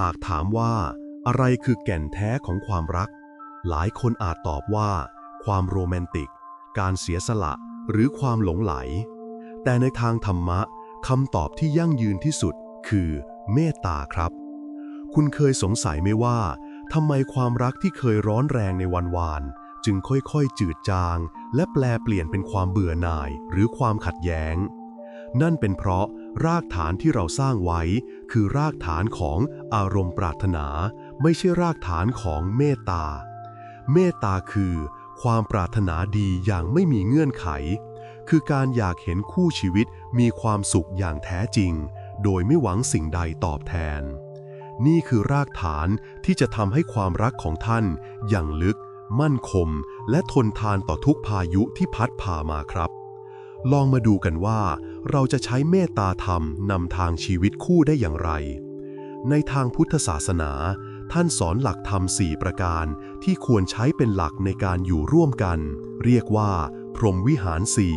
หากถามว่าอะไรคือแก่นแท้ของความรัก หลายคนอาจตอบว่า ความโรแมนติก การเสียสละหรือความหลงไหล แต่ในทางธรรมะคำตอบที่ยั่งยืนที่สุดคือ เมตตาครับ คุณเคยสงสัยไหมว่าทำไมความรักที่เคยร้อนแรงในวันวานจึงค่อยๆ จืดจาง และแปลเปลี่ยนเป็นความเบื่อหน่ายหรือความขัดแย้ง นั่นเป็นเพราะรากฐานที่เราสร้างไว้ คือรากฐานของอารมณ์ปรารถนา ไม่ใช่รากฐานของเมตตา เมตตาคือ ความปรารถนาดีอย่างไม่มีเงื่อนไข คือการอยากเห็นคู่ชีวิตมีความสุขอย่างแท้จริง โดยไม่หวังสิ่งใดตอบแทน นี่คือรากฐานที่จะทำให้ความรักของท่าน อย่างลึก มั่นคงและทนทานต่อทุกพายุที่พัดพามาครับ ลองมาดูกันว่า เราจะใช้เมตตาธรรมนำทางชีวิตคู่ได้อย่างไร ในทางพุทธศาสนา ท่านสอนหลักธรรมสี่ประการที่ควรใช้เป็นหลักในการอยู่ร่วมกัน เรียกว่า พรหมวิหารสี่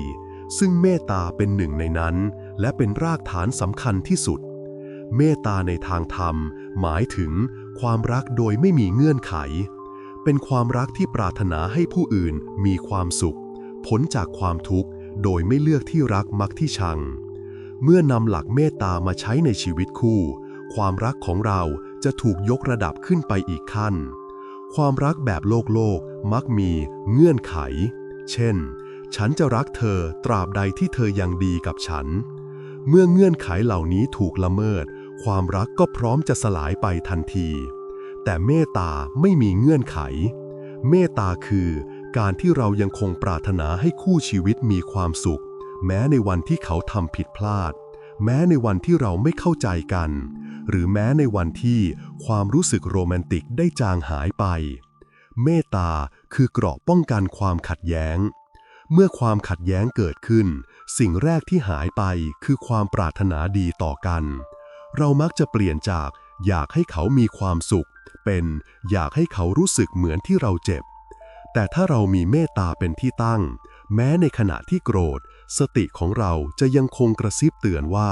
ซึ่งเมตตาเป็นหนึ่งในนั้น และเป็นรากฐานสำคัญที่สุด เมตตาในทางธรรม หมายถึง ความรักโดยไม่มีเงื่อนไข เป็นความรักที่ปรารถนาให้ผู้อื่นมีความสุข พ้นจากความทุกข์ โดยไม่เลือกที่รักมักที่ชัง เมื่อนำหลักเมตตามาใช้ในชีวิตคู่ ความรักของเราจะถูกยกระดับขึ้นไปอีกขั้น ความรักแบบโลกโลกมักมีเงื่อนไข เช่น ฉันจะรักเธอตราบใดที่เธอยังดีกับฉัน เมื่อเงื่อนไขเหล่านี้ถูกละเมิด ความรักก็พร้อมจะสลายไปทันที แต่เมตตาไม่มีเงื่อนไข เมตตาคือ การที่เรายังคงปรารถนาให้คู่ชีวิตมีความสุข แม้ในวันที่เขาทำผิดพลาด แม้ในวันที่เราไม่เข้าใจกัน หรือแม้ในวันที่ความรู้สึกโรแมนติกได้จางหายไป เมตตาคือเกราะป้องกันความขัดแย้ง เมื่อความขัดแย้งเกิดขึ้น สิ่งแรกที่หายไปคือความปรารถนาดีต่อกัน เรามักจะเปลี่ยนจากอยากให้เขามีความสุข เป็นอยากให้เขารู้สึกเหมือนที่เราเจ็บ แต่ถ้าเรามีเมตตาเป็นที่ตั้ง แม้ในขณะที่โกรธ สติของเราจะยังคงกระซิบเตือนว่า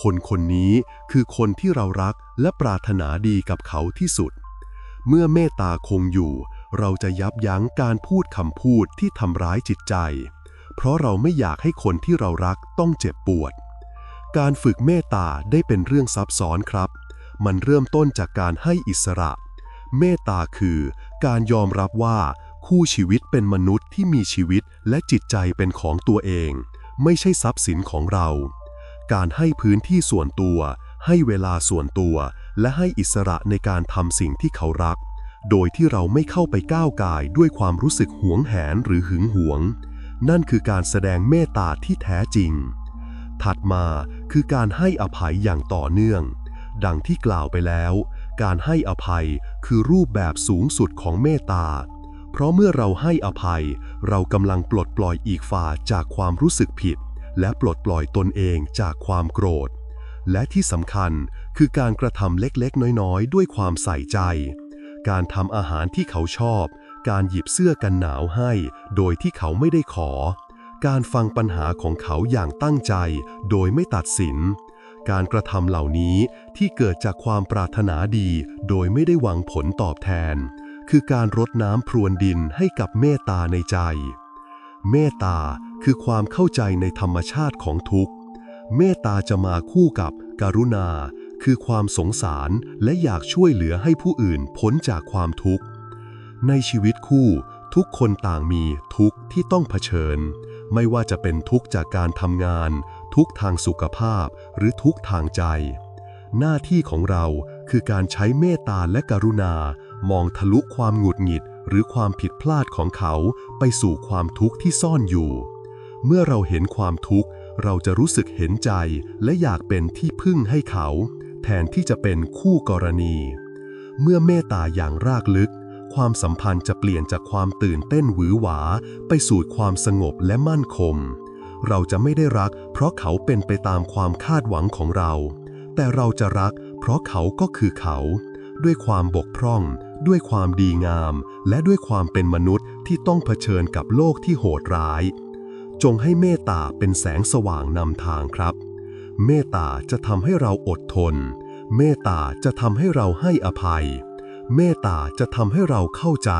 คนคนนี้คือคนที่เรารักและปรารถนาดีกับเขาที่สุด เมื่อเมตตาคงอยู่ เราจะยับยั้งการพูดคำพูดที่ทำร้ายจิตใจ เพราะเราไม่อยากให้คนที่เรารักต้องเจ็บปวด การฝึกเมตตาได้เป็นเรื่องซับซ้อนครับ มันเริ่มต้นจากการให้อิสระ เมตตาคือการยอมรับว่า คู่ชีวิตเป็นมนุษย์ที่มีชีวิตและจิตใจเป็นของตัวเอง ไม่ใช่ทรัพย์สินของเรา การให้พื้นที่ส่วนตัว ให้เวลาส่วนตัว และให้อิสระในการทำสิ่งที่เขารัก โดยที่เราไม่เข้าไปก้าวกายด้วยความรู้สึกหวงแหนหรือหึงหวง นั่นคือการแสดงเมตตาที่แท้จริง ถัดมาคือการให้อภัยอย่างต่อเนื่อง ดังที่กล่าวไปแล้ว การให้อภัยคือรูปแบบสูงสุดของเมตตา เพราะเมื่อเราให้อภัย เรากำลังปลดปล่อยอีกฝ่าจากความรู้สึกผิด และปลดปล่อยตนเองจากความโกรธ และที่สำคัญคือการกระทำเล็กๆ น้อยๆ ด้วยความใส่ใจ การทำอาหารที่เขาชอบ การหยิบเสื้อกันหนาวให้ โดยที่เขาไม่ได้ขอ การฟังปัญหาของเขาอย่างตั้งใจ โดยไม่ตัดสินการกระทำเหล่านี้ที่เกิดจากความปรารถนาดี โดยไม่ได้หวังผลตอบแทน คือการรดน้ำพรวนดินให้กับเมตตาในใจ เมตตาคือความเข้าใจในธรรมชาติของทุกข์ เมตตาจะมาคู่กับการุณา คือความสงสารและอยากช่วยเหลือให้ผู้อื่นพ้นจากความทุกข์ ในชีวิตคู่ทุกคนต่างมีทุกข์ที่ต้องเผชิญ ไม่ว่าจะเป็นทุกข์จากการทำงาน ทุกข์ทางสุขภาพ หรือทุกข์ทางใจ หน้าที่ของเรา คือการใช้เมตตาและกรุณา มองทะลุความหงุดหงิด หรือความผิดพลาดของเขา ไปสู่ความทุกข์ที่ซ่อนอยู่ เมื่อเราเห็นความทุกข์ เราจะรู้สึกเห็นใจ และอยากเป็นที่พึ่งให้เขา แทนที่จะเป็นคู่กรณี เมื่อเมตตาอย่างรากลึก ความสัมพันธ์จะเปลี่ยนจากความตื่นเต้นหวือหวา ไปสู่ความสงบและมั่นคงเราจะไม่ได้รัก เพราะเขาเป็นไปตามความคาดหวังของเรา แต่เราจะรัก เพราะเขาก็คือเขา ด้วยความบกพร่อง ด้วยความดีงาม และด้วยความเป็นมนุษย์ที่ต้องเผชิญกับโลกที่โหดร้าย จงให้เมตตาเป็นแสงสว่างนำทางครับ เมตตาจะทำให้เราอดทน เมตตาจะทำให้เราให้อภัย เมตตาจะทำให้เราเข้าใจ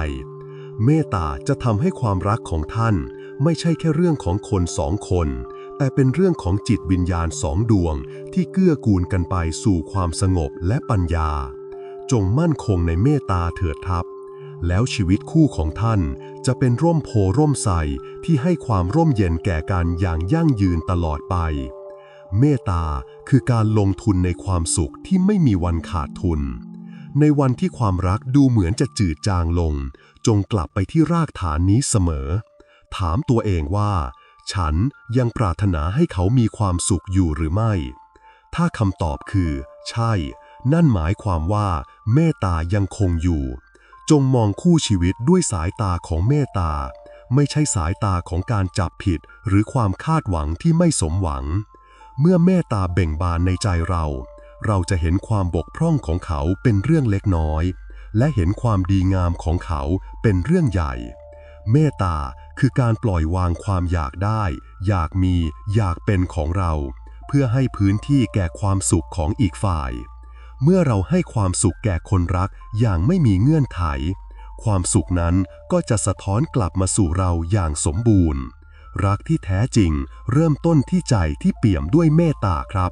เมตตาจะทำให้ความรักของท่าน ไม่ใช่แค่เรื่องของคนสองคน แต่เป็นเรื่องของจิตวิญญาณสองดวงที่เกื้อกูลกันไปสู่ความสงบและปัญญา จงมั่นคงในเมตตาเถิดทับ แล้วชีวิตคู่ของท่านจะเป็นร่มโพร่มใสที่ให้ความร่มเย็นแก่กันอย่างยั่งยืนตลอดไป เมตตาคือการลงทุนในความสุขที่ไม่มีวันขาดทุน ในวันที่ความรักดูเหมือนจะจืดจางลง จงกลับไปที่รากฐานนี้เสมอ ถามตัวเองว่า ฉันยังปรารถนาให้เขามีความสุขอยู่หรือไม่ ถ้าคำตอบคือ ใช่ นั่นหมายความว่า เมตตายังคงอยู่ จงมองคู่ชีวิตด้วยสายตาของเมตตา ไม่ใช่สายตาของการจับผิดหรือความคาดหวังที่ไม่สมหวัง เมื่อเมตตาเบ่งบานในใจเรา เราจะเห็นความบกพร่องของเขาเป็นเรื่องเล็กน้อย และเห็นความดีงามของเขาเป็นเรื่องใหญ่ เมตตาคือการปล่อยวางความอยากได้ อยากมี อยากเป็นของเรา เพื่อให้พื้นที่แก่ความสุขของอีกฝ่าย เมื่อเราให้ความสุขแก่คนรักอย่างไม่มีเงื่อนไข ความสุขนั้นก็จะสะท้อนกลับมาสู่เราอย่างสมบูรณ์ รักที่แท้จริงเริ่มต้นที่ใจที่เปี่ยมด้วยเมตตาครับ